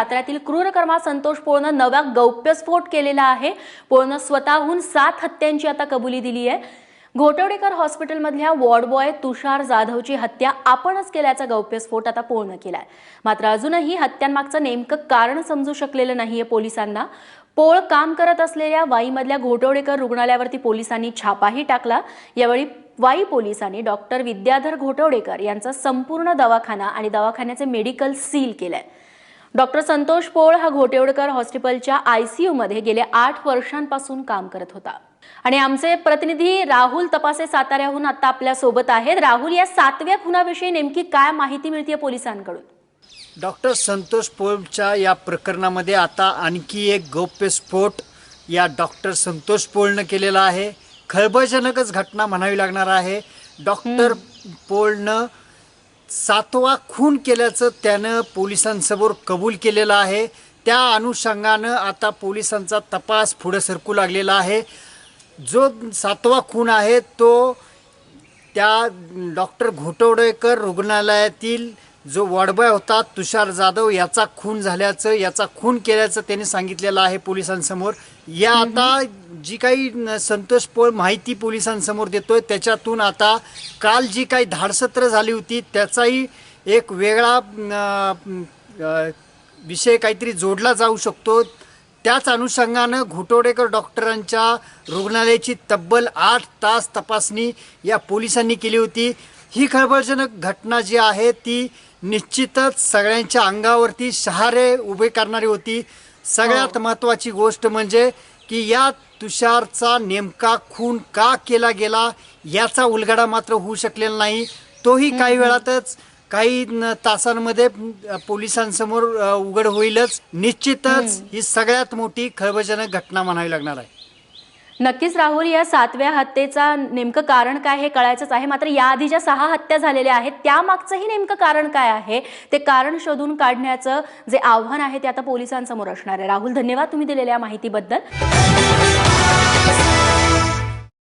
साताऱ्यातील क्रूरकर्मा संतोष पोळनं नवा गौप्यस्फोट केलेला आहे. पोळनं स्वतःहून सात हत्यांची आता कबुली दिली आहे. घोटवडेकर हॉस्पिटलमधल्या वॉर्ड बॉय तुषार जाधवची हत्या आपणच केल्याचा गौप्यस्फोट आता पोळनं केलाय. मात्र अजूनही हत्यांमागचं नेमकं कारण समजू शकलेलं नाहीये पोलिसांना. पोळ काम करत असलेल्या वाईमधल्या घोटवडेकर रुग्णालयावरती पोलिसांनी छापाही टाकला. यावेळी वाई पोलिसांनी डॉक्टर विद्याधर घोटवडेकर यांचा संपूर्ण दवाखाना आणि दवाखान्याचे मेडिकल सील केलंय. डॉक्टर संतोष पोळ हा घोटेवडकर हॉस्पिटलच्या आयसीयू मध्ये गेल्या आठ वर्षांपासून काम करत होता. आणि आमचे प्रतिनिधी राहुल तपासे साताऱ्याहून आता आपल्यासोबत आहेत. राहुल या सातव्या खुनाविषयी नेमकी काय माहिती मिळते पोलिसांकडून? डॉक्टर संतोष पोळच्या या प्रकरणामध्ये आता आणखी एक गौप्यस्फोट या डॉक्टर संतोष पोळनं केलेला आहे. खळबळजनकच घटना म्हणावी लागणार आहे. डॉक्टर पोळनं सातवा खून केल्याचं त्यानं पोलिसांसमोर कबूल केलेलं आहे. त्या अनुषंगानं आता पोलिसांचा तपास पुढे सरकू लागलेला आहे. जो सातवा खून आहे तो त्या डॉक्टर घोटवडेकर रुग्णालयातील जो वॉर्डबॉय होता तुषार जाधव याचा खून झाल्याचं याचा खून केल्याचं त्यांनी सांगितलेलं आहे पोलिसांसमोर. या आता जी काही संतोष पोळ माहिती पोलिसांसमोर देतोय त्याच्यातून आता काल जी काही धाडसत्र झाली होती त्याचाही एक वेगळा विषय काहीतरी जोडला जाऊ शकतो. त्याच अनुषंगानं घोटवडेकर डॉक्टरांच्या रुग्णालयाची तब्बल आठ तास तपासणी या पोलिसांनी केली होती. ही खळबळजनक घटना जी आहे ती निश्चितच सगळ्यांच्या अंगावरती शहारे उभे करणारी होती. सगळ्यात महत्त्वाची गोष्ट म्हणजे की या तुषारचा नेमका खून का केला गेला याचा उलगडा मात्र होऊ शकलेला नाही. तोही काही वेळातच काही तासांमध्ये पोलिसांसमोर उघड होईलच. निश्चितच ही सगळ्यात मोठी खळबळजनक घटना म्हणावी लागणार आहे. नक्कीच राहुल या सातव्या हत्येचा नेमकं कारण काय हे कळायचंच आहे. मात्र याआधी ज्या सहा हत्या झालेल्या आहेत त्यामागचंही नेमकं कारण काय आहे? ते कारण शोधून काढण्याचं जे आव्हान आहे ते आता पोलिसांसमोर असणार आहे. राहुल धन्यवाद तुम्ही दिलेल्या माहितीबद्दल.